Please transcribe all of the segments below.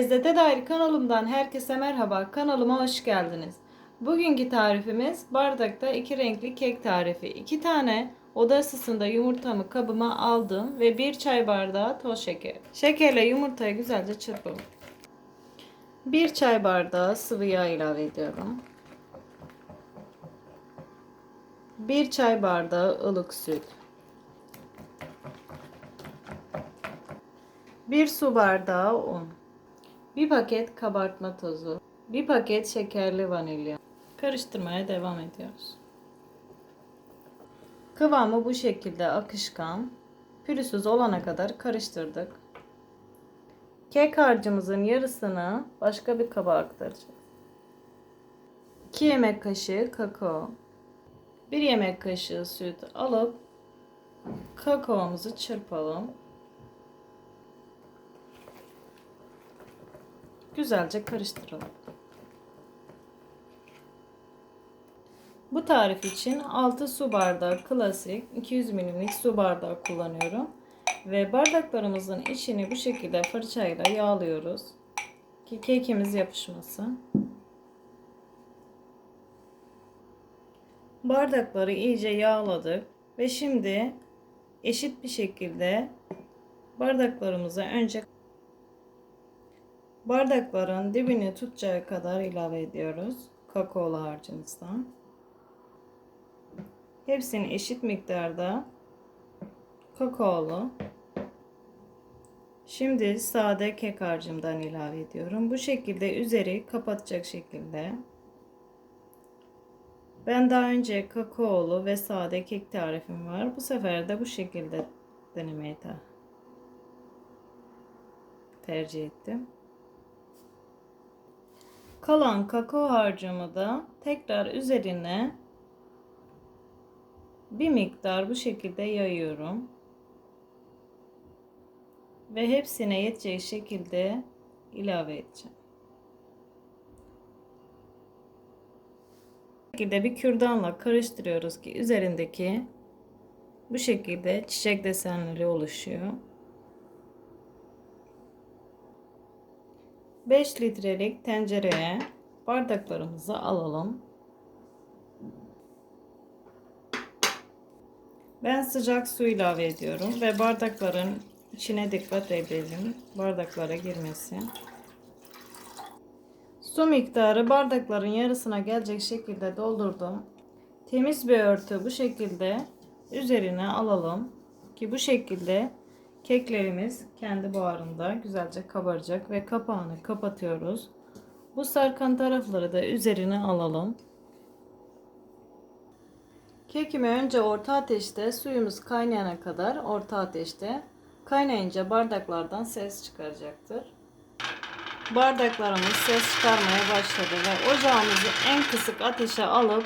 Lezzete dair kanalımdan herkese merhaba. Kanalıma hoş geldiniz. Bugünkü tarifimiz bardakta iki renkli kek tarifi. İki tane oda ısısında yumurtamı kabıma aldım ve bir çay bardağı toz şeker. Şekerle yumurtayı güzelce çırpalım. Bir çay bardağı sıvı yağ ilave ediyorum. Bir çay bardağı ılık süt. Bir su bardağı un. Bir paket kabartma tozu. Bir paket şekerli vanilya. Karıştırmaya devam ediyoruz. Kıvamı bu şekilde akışkan, pürüzsüz olana kadar karıştırdık. Kek harcımızın yarısını başka bir kaba aktaracağız. 2 yemek kaşığı kakao. 1 yemek kaşığı süt alıp kakaomuzu çırpalım. Güzelce karıştıralım. Bu tarif için 6 su bardağı klasik 200 ml'lik su bardağı kullanıyorum. Ve bardaklarımızın içini bu şekilde fırçayla yağlıyoruz. Ki kekimiz yapışmasın. Bardakları iyice yağladık. Ve şimdi eşit bir şekilde bardaklarımıza önce Bardakların dibini tutacağı kadar ilave ediyoruz. Kakaolu harcımızdan. Hepsini eşit miktarda kakaolu. Şimdi sade kek harcımdan ilave ediyorum. Bu şekilde üzeri kapatacak şekilde. Ben daha önce kakaolu ve sade kek tarifim var. Bu sefer de bu şekilde denemeyi tercih ettim. Kalan kakao harcımı da tekrar üzerine bir miktar bu şekilde yayıyorum. Ve hepsine yetecek şekilde ilave edeceğim. Bu şekilde bir kürdanla karıştırıyoruz ki üzerindeki bu şekilde çiçek desenleri oluşuyor. 5 litrelik tencereye bardaklarımızı alalım. Ben sıcak su ilave ediyorum ve bardakların içine dikkat edelim. Bardaklara girmesin. Su miktarı bardakların yarısına gelecek şekilde doldurdum. Temiz bir örtü bu şekilde üzerine alalım ki bu şekilde Keklerimiz kendi buharında güzelce kabaracak ve kapağını kapatıyoruz. Bu sarkan tarafları da üzerine alalım. Kekimi önce orta ateşte suyumuz kaynayana kadar orta ateşte kaynayınca bardaklardan ses çıkaracaktır. Bardaklarımız ses çıkarmaya başladı ve ocağımızı en kısık ateşe alıp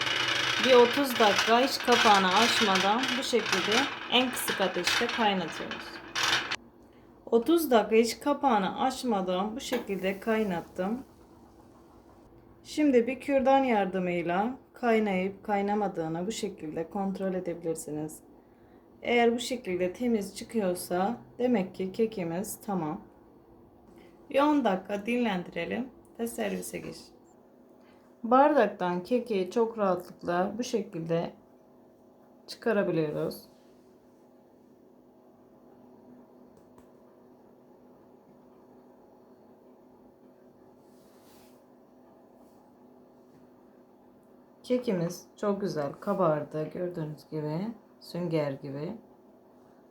bir 30 dakika hiç kapağını açmadan bu şekilde en kısık ateşte kaynatıyoruz. 30 dakika hiç kapağını açmadan bu şekilde kaynattım. Şimdi bir kürdan yardımıyla kaynayıp kaynamadığını bu şekilde kontrol edebilirsiniz. Eğer bu şekilde temiz çıkıyorsa demek ki kekimiz tamam. Bir 10 dakika dinlendirelim ve servise geç. Bardaktan keki çok rahatlıkla bu şekilde çıkarabiliyoruz. Kekimiz çok güzel kabardı. Gördüğünüz gibi sünger gibi.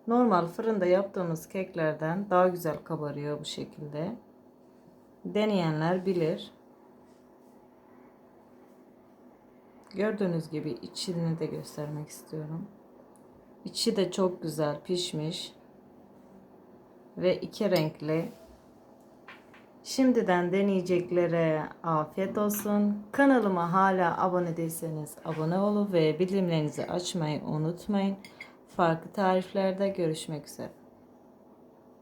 Normal fırında yaptığımız keklerden daha güzel kabarıyor bu şekilde. Deneyenler bilir. Gördüğünüz gibi içini de göstermek istiyorum. İçi de çok güzel pişmiş. Ve iki renkli Şimdiden deneyeceklere afiyet olsun. Kanalıma hala abone değilseniz abone olun ve bildirimlerinizi açmayı unutmayın. Farklı tariflerde görüşmek üzere.